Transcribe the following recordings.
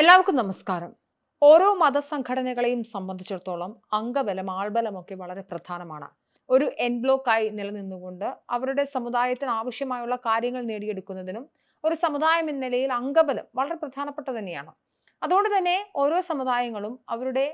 എല്ലാവർക്കും നമസ്കാരം. ഓരോ മതസംഘടനകളെയും സംബന്ധിച്ചിടത്തോളം അംഗബലം ആൾബലമൊക്കെ വളരെ പ്രധാനമാണ്. ഒരു എൻ ബ്ലോക്കായി നിലനിന്നുകൊണ്ട് അവരുടെ സമുദായത്തിന് ആവശ്യമായുള്ള കാര്യങ്ങൾ നേടിയെടുക്കുന്നതിനും ഒരു സമുദായം എന്ന നിലയിൽ അംഗബലം വളരെ പ്രധാനപ്പെട്ട തന്നെയാണ്. അതുകൊണ്ട് തന്നെ ഓരോ സമുദായങ്ങളും അവരുടെ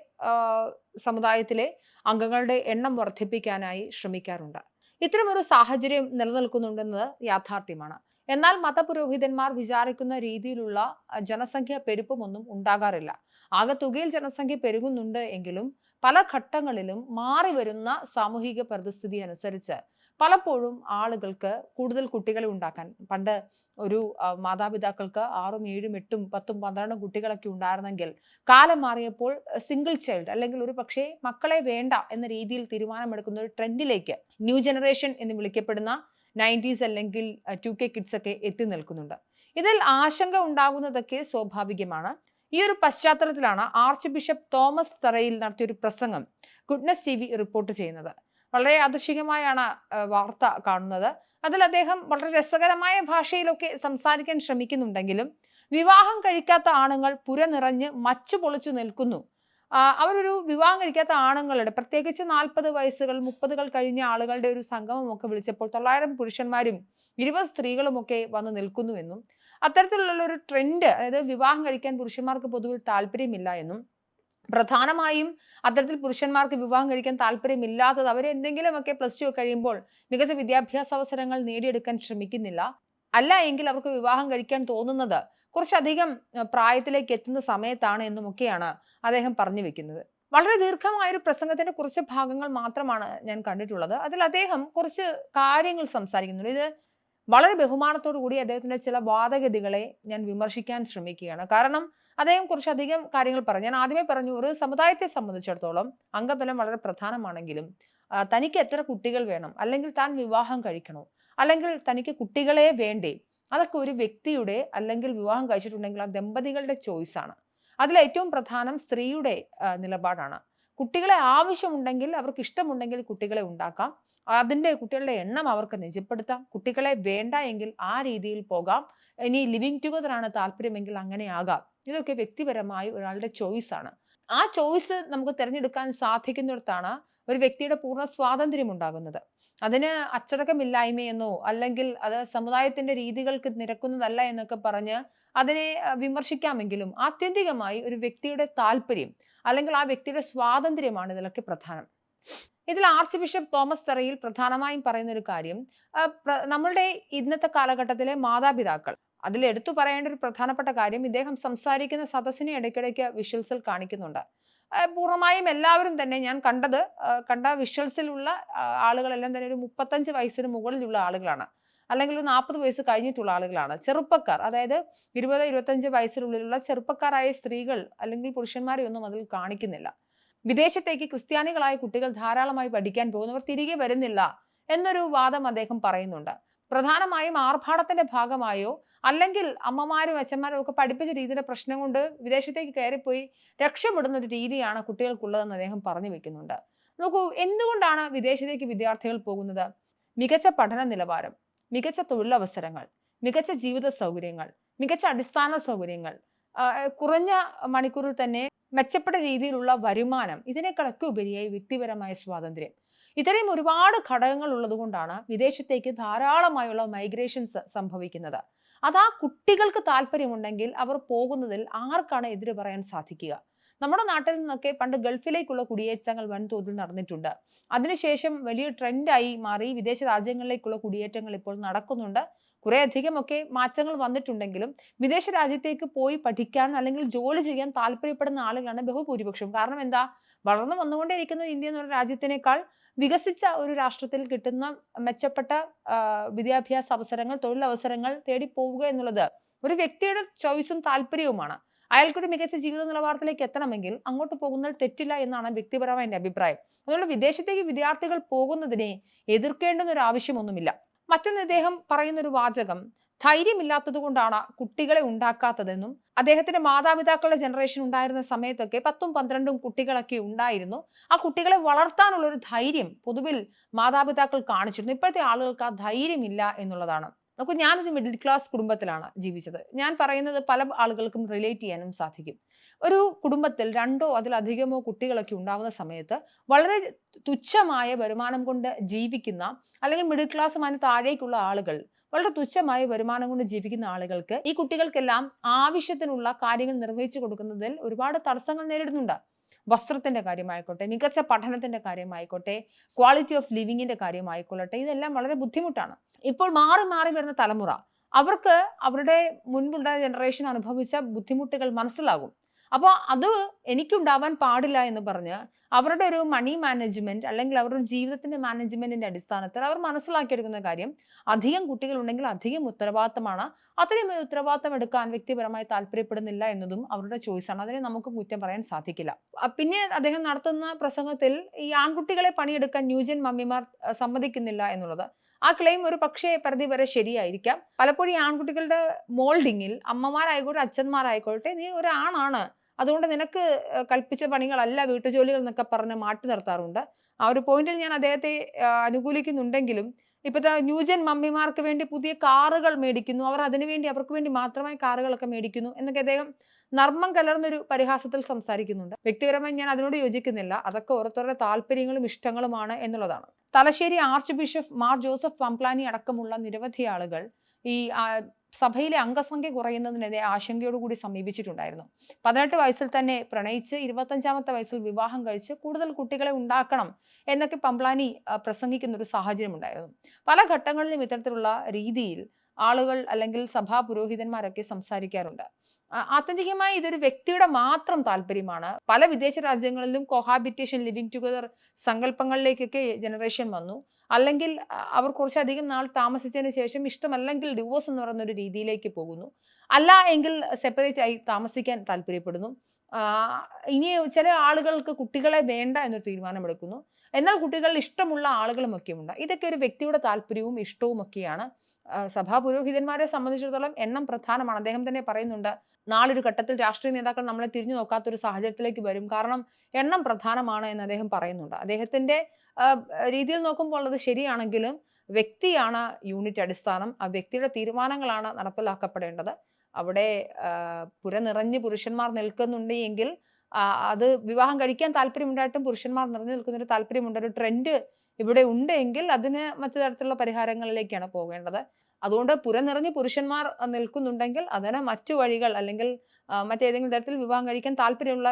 സമുദായത്തിലെ അംഗങ്ങളുടെ എണ്ണം വർദ്ധിപ്പിക്കാനായി ശ്രമിക്കാറുണ്ട്. ഇത്തരമൊരു സാഹചര്യം നിലനിൽക്കുന്നുണ്ടെന്നത് യാഥാർത്ഥ്യമാണ്. എന്നാൽ മതപുരോഹിതന്മാർ വിചാരിക്കുന്ന രീതിയിലുള്ള ജനസംഖ്യ പെരുപ്പമൊന്നും ഉണ്ടാകാറില്ല. ആകെ തുകയിൽ ജനസംഖ്യ പെരുകുന്നുണ്ട് എങ്കിലും പല ഘട്ടങ്ങളിലും മാറി വരുന്ന സാമൂഹിക പരിസ്ഥിതി അനുസരിച്ച് പലപ്പോഴും ആളുകൾക്ക് കൂടുതൽ കുട്ടികളെ ഉണ്ടാക്കാൻ പണ്ട് ഒരു മാതാപിതാക്കൾക്ക് ആറും ഏഴും എട്ടും പത്തും പന്ത്രണ്ടും കുട്ടികളൊക്കെ ഉണ്ടായിരുന്നെങ്കിൽ കാലം മാറിയപ്പോൾ സിംഗിൾ ചൈൽഡ് അല്ലെങ്കിൽ ഒരു പക്ഷേ മക്കളെ വേണ്ട എന്ന രീതിയിൽ തീരുമാനമെടുക്കുന്ന ഒരു ട്രെൻഡിലേക്ക് ന്യൂ ജനറേഷൻ എന്ന് വിളിക്കപ്പെടുന്ന നയന്റീസ് അല്ലെങ്കിൽ ടു കെ കിഡ്സ് ഒക്കെ എത്തി നിൽക്കുന്നുണ്ട്. ഇതിൽ ആശങ്ക ഉണ്ടാകുന്നതൊക്കെ സ്വാഭാവികമാണ്. ഈ ഒരു പശ്ചാത്തലത്തിലാണ് ആർച്ച് ബിഷപ്പ് തോമസ് തറയിൽ നടത്തിയ ഒരു പ്രസംഗം ഗുഡ്നസ് ടി വി റിപ്പോർട്ട് ചെയ്യുന്നത്. വളരെ ആദർശികമായാണ് വാർത്ത കാണുന്നത്. അതിൽ അദ്ദേഹം വളരെ രസകരമായ ഭാഷയിലൊക്കെ സംസാരിക്കാൻ ശ്രമിക്കുന്നുണ്ടെങ്കിലും വിവാഹം കഴിക്കാത്ത ആണുങ്ങൾ പുര നിറഞ്ഞ് മച്ചു പൊളിച്ചു നിൽക്കുന്നു. അവരൊരു വിവാഹം കഴിക്കാത്ത ആണുങ്ങളുടെ പ്രത്യേകിച്ച് നാൽപ്പത് വയസ്സുകൾ മുപ്പതുകൾ കഴിഞ്ഞ ആളുകളുടെ ഒരു സംഗമമൊക്കെ വിളിച്ചപ്പോൾ തൊള്ളായിരം പുരുഷന്മാരും ഇരുപത് സ്ത്രീകളുമൊക്കെ വന്ന് നിൽക്കുന്നുവെന്നും അത്തരത്തിലുള്ള ഒരു ട്രെൻഡ് അതായത് വിവാഹം കഴിക്കാൻ പുരുഷന്മാർക്ക് പൊതുവിൽ താല്പര്യമില്ല എന്നും പ്രധാനമായും അത്തരത്തിൽ പുരുഷന്മാർക്ക് വിവാഹം കഴിക്കാൻ താല്പര്യമില്ലാത്തത് അവർ എന്തെങ്കിലുമൊക്കെ പ്ലസ് ടു കഴിയുമ്പോൾ മികച്ച വിദ്യാഭ്യാസ അവസരങ്ങൾ നേടിയെടുക്കാൻ ശ്രമിക്കുന്നില്ല. അല്ല എങ്കിൽ അവർക്ക് വിവാഹം കഴിക്കാൻ തോന്നുന്നത് കുറച്ചധികം പ്രായത്തിലേക്ക് എത്തുന്ന സമയത്താണ് എന്നുമൊക്കെയാണ് അദ്ദേഹം പറഞ്ഞു വെക്കുന്നത്. വളരെ ദീർഘമായ ഒരു പ്രസംഗത്തിന്റെ കുറച്ച് ഭാഗങ്ങൾ മാത്രമാണ് ഞാൻ കണ്ടിട്ടുള്ളത്. അതിൽ അദ്ദേഹം കുറച്ച് കാര്യങ്ങൾ സംസാരിക്കുന്നുണ്ട്. ഇത് വളരെ ബഹുമാനത്തോടു കൂടി അദ്ദേഹത്തിന്റെ ചില വാദഗതികളെ ഞാൻ വിമർശിക്കാൻ ശ്രമിക്കുകയാണ്. കാരണം അദ്ദേഹം കുറച്ചധികം കാര്യങ്ങൾ പറഞ്ഞു. ഞാൻ ആദ്യമേ പറഞ്ഞു ഒരു സമുദായത്തെ സംബന്ധിച്ചിടത്തോളം അംഗബലം വളരെ പ്രധാനമാണെങ്കിലും തനിക്ക് എത്ര കുട്ടികൾ വേണം? അല്ലെങ്കിൽ താൻ വിവാഹം കഴിക്കണോ? അല്ലെങ്കിൽ തനിക്ക് കുട്ടികളെ വേണ്ടേ? അതൊക്കെ ഒരു വ്യക്തിയുടെ അല്ലെങ്കിൽ വിവാഹം കഴിച്ചിട്ടുണ്ടെങ്കിൽ ആ ദമ്പതികളുടെ ചോയ്സ് ആണ്. അതിൽ ഏറ്റവും പ്രധാനം സ്ത്രീയുടെ നിലപാടാണ്. കുട്ടികളെ ആവശ്യമുണ്ടെങ്കിൽ അവർക്ക് ഇഷ്ടമുണ്ടെങ്കിൽ കുട്ടികളെ ഉണ്ടാക്കാം. അതിന്റെ കുട്ടികളുടെ എണ്ണം അവർക്ക് നിജപ്പെടുത്താം. കുട്ടികളെ വേണ്ട എങ്കിൽ ആ രീതിയിൽ പോകാം. ഇനി ലിവിങ് ടുഗദർ ആണ് താല്പര്യമെങ്കിൽ അങ്ങനെ ആകാം. ഇതൊക്കെ വ്യക്തിപരമായി ഒരാളുടെ ചോയ്സ് ആണ്. ആ ചോയ്സ് നമുക്ക് തിരഞ്ഞെടുക്കാൻ സാധിക്കുന്നിടത്താണ് ഒരു വ്യക്തിയുടെ പൂർണ സ്വാതന്ത്ര്യം ഉണ്ടാകുന്നത്. അതിന് അച്ചടക്കമില്ലായ്മയെന്നോ അല്ലെങ്കിൽ അത് സമുദായത്തിന്റെ രീതികൾക്ക് നിരക്കുന്നതല്ല എന്നൊക്കെ പറഞ്ഞ് അതിനെ വിമർശിക്കാമെങ്കിലും ആത്യന്തികമായി ഒരു വ്യക്തിയുടെ താല്പര്യം അല്ലെങ്കിൽ ആ വ്യക്തിയുടെ സ്വാതന്ത്ര്യമാണ് ഇതിലൊക്കെ പ്രധാനം. ഇതിൽ ആർച്ച് ബിഷപ്പ് തോമസ് തറയിൽ പ്രധാനമായും പറയുന്ന ഒരു കാര്യം നമ്മളുടെ ഇന്നത്തെ കാലഘട്ടത്തിലെ മാതാപിതാക്കൾ അതിൽ എടുത്തു പറയേണ്ട ഒരു പ്രധാനപ്പെട്ട കാര്യം ഇദ്ദേഹം സംസാരിക്കുന്ന സദസ്സിനെ ഇടയ്ക്കിടയ്ക്ക് വിഷ്വൽസിൽ കാണിക്കുന്നുണ്ട്. പൂർണമായും എല്ലാവരും തന്നെ ഞാൻ കണ്ടത് കണ്ട വിഷ്വൽസിലുള്ള ആളുകളെല്ലാം തന്നെ ഒരു മുപ്പത്തഞ്ച് വയസ്സിന് മുകളിലുള്ള ആളുകളാണ്. അല്ലെങ്കിൽ ഒരു നാൽപ്പത് വയസ്സ് കഴിഞ്ഞിട്ടുള്ള ആളുകളാണ്. ചെറുപ്പക്കാർ അതായത് ഇരുപത് ഇരുപത്തഞ്ച് വയസ്സിനുള്ളിലുള്ള ചെറുപ്പക്കാരായ സ്ത്രീകൾ അല്ലെങ്കിൽ പുരുഷന്മാരെ ഒന്നും അതിൽ കാണിക്കുന്നില്ല. വിദേശത്തേക്ക് ക്രിസ്ത്യാനികളായ കുട്ടികൾ ധാരാളമായി പഠിക്കാൻ പോകുന്നവർ തിരികെ വരുന്നില്ല എന്നൊരു വാദം അദ്ദേഹം പറയുന്നുണ്ട്. പ്രധാനമായും ആർഭാടത്തിന്റെ ഭാഗമായോ? അല്ലെങ്കിൽ അമ്മമാരും അച്ഛന്മാരും ഒക്കെ പഠിപ്പിച്ച രീതിയുടെ പ്രശ്നം കൊണ്ട് വിദേശത്തേക്ക് കയറിപ്പോയി രക്ഷപ്പെടുന്ന ഒരു രീതിയാണ് കുട്ടികൾക്കുള്ളതെന്ന് അദ്ദേഹം പറഞ്ഞു വെക്കുന്നുണ്ട്. നോക്കൂ എന്തുകൊണ്ടാണ് വിദേശത്തേക്ക് വിദ്യാർത്ഥികൾ പോകുന്നത്? മികച്ച പഠന നിലവാരം മികച്ച തൊഴിലവസരങ്ങൾ മികച്ച ജീവിത സൗകര്യങ്ങൾ മികച്ച അടിസ്ഥാന സൗകര്യങ്ങൾ കുറഞ്ഞ മണിക്കൂറിൽ തന്നെ മെച്ചപ്പെട്ട രീതിയിലുള്ള വരുമാനം ഇതിനേക്കാളൊക്കെ ഉപരിയായി വ്യക്തിപരമായ സ്വാതന്ത്ര്യം. ഇത്രയും ഒരുപാട് ഘടകങ്ങൾ ഉള്ളതുകൊണ്ടാണ് വിദേശത്തേക്ക് ധാരാളമായുള്ള മൈഗ്രേഷൻസ് സംഭവിക്കുന്നത്. അത് ആ കുട്ടികൾക്ക് താല്പര്യമുണ്ടെങ്കിൽ അവർ പോകുന്നതിൽ ആർക്കാണ് എതിര് പറയാൻ സാധിക്കുക? നമ്മുടെ നാട്ടിൽ നിന്നൊക്കെ പണ്ട് ഗൾഫിലേക്കുള്ള കുടിയേറ്റങ്ങൾ വൻതോതിൽ നടന്നിട്ടുണ്ട്. അതിനുശേഷം വലിയ ട്രെൻഡായി മാറി വിദേശ രാജ്യങ്ങളിലേക്കുള്ള കുടിയേറ്റങ്ങൾ ഇപ്പോൾ നടക്കുന്നുണ്ട്. കുറെ അധികമൊക്കെ മാറ്റങ്ങൾ വന്നിട്ടുണ്ടെങ്കിലും വിദേശ രാജ്യത്തേക്ക് പോയി പഠിക്കാൻ അല്ലെങ്കിൽ ജോലി ചെയ്യാൻ താല്പര്യപ്പെടുന്ന ആളുകളാണ് ബഹുഭൂരിപക്ഷം. കാരണം എന്താ? വളർന്നു വന്നുകൊണ്ടേയിരിക്കുന്ന ഇന്ത്യ എന്ന രാജ്യത്തിനേക്കാൾ വികസിച്ച ഒരു രാഷ്ട്രത്തിൽ കിട്ടുന്ന മെച്ചപ്പെട്ട വിദ്യാഭ്യാസ അവസരങ്ങൾ തൊഴിലവസരങ്ങൾ തേടി പോവുക എന്നുള്ളത് ഒരു വ്യക്തിയുടെ ചോയ്സും താല്പര്യവുമാണ്. അയാൾക്കൊരു മികച്ച ജീവിത നിലവാരത്തിലേക്ക് എത്തണമെങ്കിൽ അങ്ങോട്ട് പോകുന്നതിൽ തെറ്റില്ല എന്നാണ് വ്യക്തിപരമായ എന്റെ അഭിപ്രായം. അതുകൊണ്ട് വിദേശത്തേക്ക് വിദ്യാർത്ഥികൾ പോകുന്നതിനെ എതിർക്കേണ്ടുന്ന ഒരു ആവശ്യമൊന്നുമില്ല മറ്റൊന്ന് ഇദ്ദേഹം പറയുന്ന ഒരു വാചകം ധൈര്യമില്ലാത്തത് കൊണ്ടാണ് കുട്ടികളെ ഉണ്ടാക്കാത്തതെന്നും അദ്ദേഹത്തിന്റെ മാതാപിതാക്കളുടെ ജനറേഷൻ ഉണ്ടായിരുന്ന സമയത്തൊക്കെ പത്തും പന്ത്രണ്ടും കുട്ടികളൊക്കെ ഉണ്ടായിരുന്നു. ആ കുട്ടികളെ വളർത്താനുള്ള ഒരു ധൈര്യം പൊതുവിൽ മാതാപിതാക്കൾ കാണിച്ചിരുന്നു. ഇപ്പോഴത്തെ ആളുകൾക്ക് ആ ധൈര്യമില്ല എന്നുള്ളതാണ്. നോക്കൂ ഞാനൊരു മിഡിൽ ക്ലാസ് കുടുംബത്തിലാണ് ജീവിച്ചത്. ഞാൻ പറയുന്നത് പല ആളുകൾക്കും റിലേറ്റ് ചെയ്യാനും സാധിക്കും. ഒരു കുടുംബത്തിൽ രണ്ടോ അതിലധികമോ കുട്ടികളൊക്കെ ഉണ്ടാവുന്ന സമയത്ത് വളരെ തുച്ഛമായ വരുമാനം കൊണ്ട് ജീവിക്കുന്ന അല്ലെങ്കിൽ മിഡിൽ ക്ലാസ് അതിന് താഴേക്കുള്ള ആളുകൾ വളരെ തുച്ഛമായ വരുമാനം കൊണ്ട് ജീവിക്കുന്ന ആളുകൾക്ക് ഈ കുട്ടികൾക്കെല്ലാം ആവശ്യത്തിനുള്ള കാര്യങ്ങൾ നിർവഹിച്ചു കൊടുക്കുന്നതിൽ ഒരുപാട് തടസ്സങ്ങൾ നേരിടുന്നുണ്ട്. വസ്ത്രത്തിന്റെ കാര്യമായിക്കോട്ടെ മികച്ച പഠനത്തിന്റെ കാര്യമായിക്കോട്ടെ ക്വാളിറ്റി ഓഫ് ലിവിങ്ങിന്റെ കാര്യമായിക്കൊള്ളട്ടെ ഇതെല്ലാം വളരെ ബുദ്ധിമുട്ടാണ്. ഇപ്പോൾ മാറി മാറി വരുന്ന തലമുറ അവർക്ക് അവരുടെ മുൻപുണ്ടായ ജനറേഷൻ അനുഭവിച്ച ബുദ്ധിമുട്ടുകൾ മനസ്സിലാകും. അപ്പോൾ അത് എനിക്കുണ്ടാവാൻ പാടില്ല എന്ന് പറഞ്ഞ് അവരുടെ ഒരു മണി മാനേജ്മെന്റ് അല്ലെങ്കിൽ അവരുടെ ജീവിതത്തിന്റെ മാനേജ്മെന്റിന്റെ അടിസ്ഥാനത്തിൽ അവർ മനസ്സിലാക്കിയെടുക്കുന്ന കാര്യം അധികം കുട്ടികൾ ഉണ്ടെങ്കിൽ അധികം ഉത്തരവാദിത്തമാണ്. അത്രയും ഉത്തരവാദിത്തം എടുക്കാൻ വ്യക്തിപരമായി താല്പര്യപ്പെടുന്നില്ല എന്നതും അവരുടെ ചോയ്സാണ് അതിനെ നമുക്ക് കുറ്റം പറയാൻ സാധിക്കില്ല. പിന്നെ അദ്ദേഹം നടത്തുന്ന പ്രസംഗത്തിൽ ഈ ആൺകുട്ടികളെ പണിയെടുക്കാൻ ന്യൂജൻ മമ്മിമാർ സമ്മതിക്കുന്നില്ല എന്നുള്ളത് ആ ക്ലെയിം ഒരു പക്ഷേ പരിധി വരെ ശരിയായിരിക്കാം. പലപ്പോഴും ഈ ആൺകുട്ടികളുടെ മോൾഡിങ്ങിൽ അമ്മമാരായിക്കോട്ടെ അച്ഛന്മാരായിക്കോട്ടെ നീ ഒരു ആണാണ് അതുകൊണ്ട് നിനക്ക് കൽപ്പിച്ച പണികളല്ല വീട്ടുജോലികൾ എന്നൊക്കെ പറഞ്ഞ് മാറ്റി നിർത്താറുണ്ട്. ആ ഒരു പോയിന്റിൽ ഞാൻ അദ്ദേഹത്തെ അനുകൂലിക്കുന്നുണ്ടെങ്കിലും ഇപ്പോഴത്തെ ന്യൂജൻ മമ്മിമാർക്ക് വേണ്ടി പുതിയ കാറുകൾ മേടിക്കുന്നു. അവർ അതിനുവേണ്ടി അവർക്ക് വേണ്ടി മാത്രമായി കാറുകളൊക്കെ മേടിക്കുന്നു എന്നൊക്കെ അദ്ദേഹം നർമ്മം കലർന്നൊരു പരിഹാസത്തിൽ സംസാരിക്കുന്നുണ്ട്. വ്യക്തിപരമായി ഞാൻ അതിനോട് യോജിക്കുന്നില്ല. അതൊക്കെ ഓരോരുത്തരുടെ താല്പര്യങ്ങളും ഇഷ്ടങ്ങളുമാണ് എന്നുള്ളതാണ്. Thalassery archbishop Mar Joseph Pamplany അടക്കമുള്ള നിരവധി ആളുകൾ ഈ സഭയിലെ അംഗസംഖ്യ കുറയുന്നതിനെതിരെ ആശങ്കയോടുകൂടി സമീപിച്ചിട്ടുണ്ടായിരുന്നു. പതിനെട്ട് വയസ്സിൽ തന്നെ പ്രണയിച്ച് ഇരുപത്തഞ്ചാമത്തെ വയസ്സിൽ വിവാഹം കഴിച്ച് കൂടുതൽ കുട്ടികളെ ഉണ്ടാക്കണം എന്നൊക്കെ പംപ്ലാനി പ്രസംഗിക്കുന്ന ഒരു സാഹചര്യം ഉണ്ടായിരുന്നു പല ഘട്ടങ്ങളിലും ഇത്തരത്തിലുള്ള രീതിയിൽ ആളുകൾ അല്ലെങ്കിൽ സഭാ പുരോഹിതന്മാരൊക്കെ സംസാരിക്കാറുണ്ട്. ആത്യന്തികമായി ഇതൊരു വ്യക്തിയുടെ മാത്രം താല്പര്യമാണ്. പല വിദേശ രാജ്യങ്ങളിലും കൊഹാബിറ്റേഷൻ ലിവിങ് ടുഗദർ സങ്കല്പങ്ങളിലേക്കൊക്കെ ജനറേഷൻ വന്നു. അല്ലെങ്കിൽ അവർ കുറച്ചധികം നാൾ താമസിച്ചതിന് ശേഷം ഇഷ്ടമല്ലെങ്കിൽ ഡിവോഴ്സ് എന്ന് പറയുന്ന ഒരു രീതിയിലേക്ക് പോകുന്നു. അല്ല എങ്കിൽ സെപ്പറേറ്റ് ആയി താമസിക്കാൻ താല്പര്യപ്പെടുന്നു. ഇനി ചില ആളുകൾക്ക് കുട്ടികളെ വേണ്ട എന്നൊരു തീരുമാനമെടുക്കുന്നു. എന്നാൽ കുട്ടികളിൽ ഇഷ്ടമുള്ള ആളുകളുമൊക്കെ ഉണ്ട് ഇതൊക്കെ ഒരു വ്യക്തിയുടെ താല്പര്യവും ഇഷ്ടവും ഒക്കെയാണ് സഭാ പുരോഹിതന്മാരെ സംബന്ധിച്ചിടത്തോളം എണ്ണം പ്രധാനമാണ്. അദ്ദേഹം തന്നെ പറയുന്നുണ്ട് നാളൊരു ഘട്ടത്തിൽ രാഷ്ട്രീയ നേതാക്കൾ നമ്മളെ തിരിഞ്ഞു നോക്കാത്ത ഒരു സാഹചര്യത്തിലേക്ക് വരും. കാരണം എണ്ണം പ്രധാനമാണ് എന്ന് അദ്ദേഹം പറയുന്നുണ്ട്. അദ്ദേഹത്തിന്റെ രീതിയിൽ നോക്കുമ്പോൾ അത് ശരിയാണെങ്കിലും വ്യക്തിയാണ് യൂണിറ്റ് അടിസ്ഥാനം. ആ വ്യക്തിയുടെ തീരുമാനങ്ങളാണ് നടപ്പിലാക്കപ്പെടേണ്ടത്. അവിടെ പുര നിറഞ്ഞ് പുരുഷന്മാർ നിൽക്കുന്നുണ്ട് എങ്കിൽ അത് വിവാഹം കഴിക്കാൻ താല്പര്യമുണ്ടായിട്ടും പുരുഷന്മാർ നിറഞ്ഞു നിൽക്കുന്ന ഒരു താല്പര്യമുണ്ട്. ഒരു ട്രെൻഡ് ഇവിടെ ഉണ്ടെങ്കിൽ അതിന് മറ്റു തരത്തിലുള്ള പരിഹാരങ്ങളിലേക്കാണ് പോകേണ്ടത്. അതുകൊണ്ട് പുര നിറഞ്ഞ് പുരുഷന്മാർ നിൽക്കുന്നുണ്ടെങ്കിൽ അതിന് മറ്റു വഴികൾ അല്ലെങ്കിൽ മറ്റേതെങ്കിലും തരത്തിൽ വിവാഹം കഴിക്കാൻ താല്പര്യമുള്ള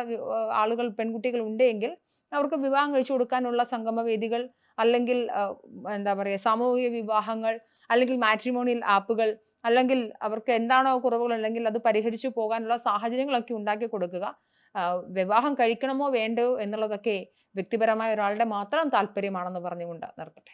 ആളുകൾ പെൺകുട്ടികൾ ഉണ്ടെങ്കിൽ അവർക്ക് വിവാഹം കഴിച്ചു കൊടുക്കാനുള്ള സംഗമവേദികൾ അല്ലെങ്കിൽ എന്താ പറയുക സാമൂഹിക വിവാഹങ്ങൾ അല്ലെങ്കിൽ മാട്രിമോണിയൽ ആപ്പുകൾ അല്ലെങ്കിൽ അവർക്ക് എന്താണോ കുറവുകൾ അല്ലെങ്കിൽ അത് പരിഹരിച്ചു പോകാനുള്ള സാഹചര്യങ്ങളൊക്കെ ഉണ്ടാക്കി കൊടുക്കുക. വിവാഹം കഴിക്കണമോ വേണ്ടയോ എന്നുള്ളതൊക്കെ വ്യക്തിപരമായ ഒരാളുടെ മാത്രം താല്പര്യമാണെന്ന് പറഞ്ഞുകൊണ്ട് നിർത്തട്ടെ.